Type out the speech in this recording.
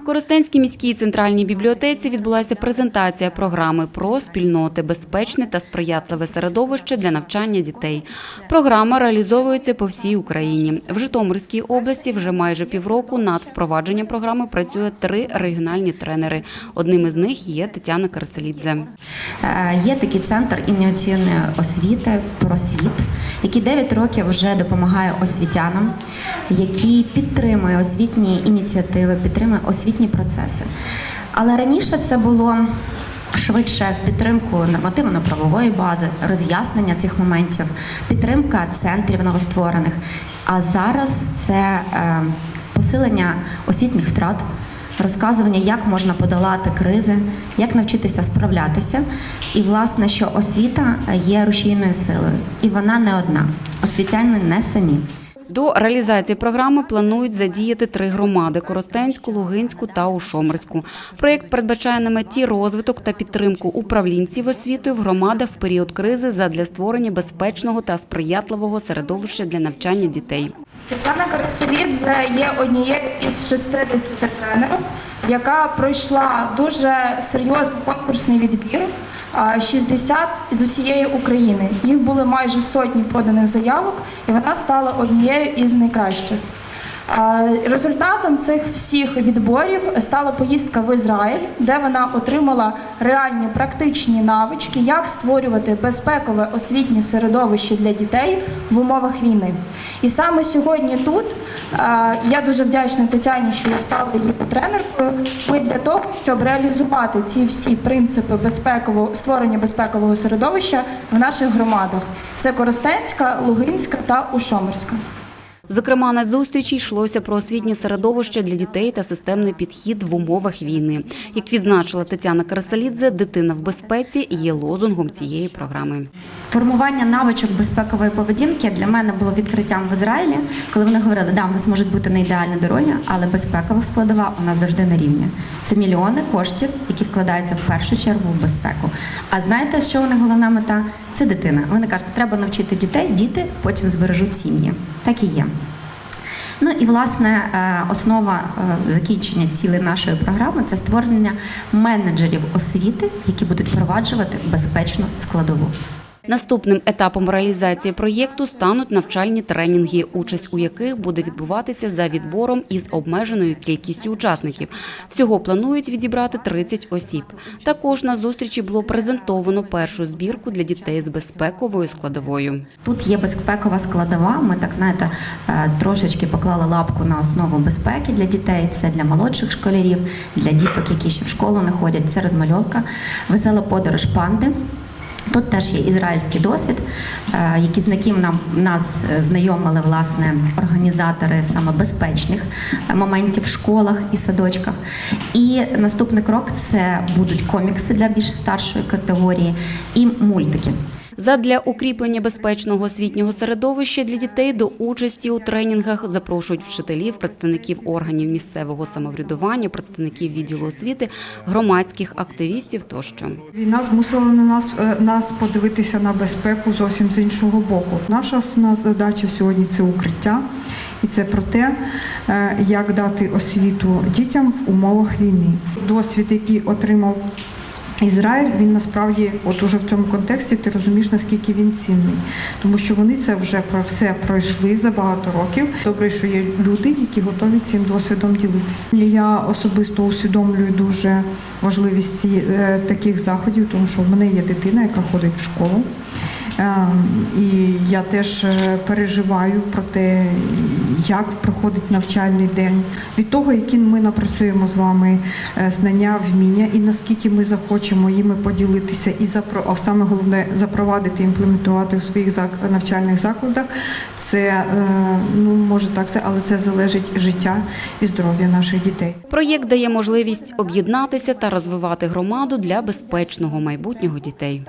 В Коростенській міській центральній бібліотеці відбулася презентація програми про спільноти, безпечне та сприятливе середовище для навчання дітей. Програма реалізовується по всій Україні. В Житомирській області вже майже півроку над впровадженням програми працює три регіональні тренери. Одним із них є Тетяна Карселідзе. Е, Є такий центр ініційної освіти просвіт, який 9 років вже допомагає освітянам, який підтримує освітні ініціативи, підтримує освітні процеси. Але раніше це було швидше в підтримку нормативно-правової бази, роз'яснення цих моментів, підтримка центрів новостворених. А зараз це е, посилення освітніх втрат розказування, як можна подолати кризи, як навчитися справлятися. І, власне, що освіта є рушійною силою, і вона не одна. Освітяни не самі. До реалізації програми планують задіяти три громади: Коростенську, Лугинську та Ушомерську. Проєкт передбачає на меті розвиток та підтримку управлінців освітою в громадах в період кризи задля створення безпечного та сприятливого середовища для навчання дітей. Тетяна Карасилідзе є однією із 60 тренерів, яка пройшла дуже серйозний конкурсний відбір. а, 60 з усієї України. Їх були майже сотні поданих заявок, і вона стала однією із найкращих. Результатом цих всіх відборів стала поїздка в Ізраїль, де вона отримала реальні практичні навички, як створювати безпекове освітнє середовище для дітей в умовах війни. І саме сьогодні тут я дуже вдячна Тетяні, що я стала її тренеркою. Ми для того, щоб реалізувати ці всі принципи безпекового створення безпекового середовища в наших громадах. Це Коростенська, Лугинська та Ушомерська. Зокрема, на зустрічі йшлося про освітнє середовище для дітей та системний підхід в умовах війни. Як відзначила Тетяна Карасалідзе, дитина в безпеці є лозунгом цієї програми. Формування навичок безпекової поведінки для мене було відкриттям в Ізраїлі, коли вони говорили, да, у нас можуть бути не ідеальні дороги, але безпекова складова у нас завжди на рівні. Це мільйони коштів, які вкладаються в першу чергу в безпеку. А знаєте, що у них головна мета? Це дитина. Вони кажуть, треба навчити дітей, діти потім збережуть сім'ї. Так і є. Ну і власне е, основа е, закінчення цілей нашої програми це створення менеджерів освіти, які будуть впроваджувати безпечну складову. Наступним етапом реалізації проєкту стануть навчальні тренінги, участь у яких буде відбуватися за відбором із обмеженою кількістю учасників. Всього планують відібрати 30 осіб. Також на зустрічі було презентовано першу збірку для дітей з безпековою складовою. Тут є безпекова складова. Ми так знаєте, е, трошечки поклали лапку на основу безпеки для дітей. Це для молодших школярів, для діток, які ще в школу не ходять. Це розмальовка, весела подорож панди. Тут теж є ізраїльський досвід, е, які з яким нам нас е, знайомили власне організатори саме безпечних е, моментів в школах і садочках. І наступний крок це будуть комікси для більш старшої категорії і мультики. Задля укріплення безпечного освітнього середовища для дітей до участі у тренінгах запрошують вчителів, представників органів місцевого самоврядування, представників відділу освіти, громадських активістів тощо. Війна змусила на нас, е, нас подивитися на безпеку зовсім з іншого боку. Наша основна задача сьогодні це укриття, і це про те, е, як дати освіту дітям в умовах війни. Досвід, який отримав. Ізраїль він насправді, от уже в цьому контексті, ти розумієш, наскільки він цінний, тому що вони це вже про все пройшли за багато років. Добре, що є люди, які готові цим досвідом ділитися. Я особисто усвідомлюю дуже важливість е, таких заходів, тому що в мене є дитина, яка ходить в школу. Ем, І я теж е, переживаю про те, як проходить навчальний день, від того, які ми напрацюємо з вами е, знання, вміння, і наскільки ми захочемо їми поділитися, і а саме головне запровадити, імплементувати в своїх навчальних закладах. Це е, ну може так, це, але це залежить життя і здоров'я наших дітей. Проєкт дає можливість об'єднатися та розвивати громаду для безпечного майбутнього дітей.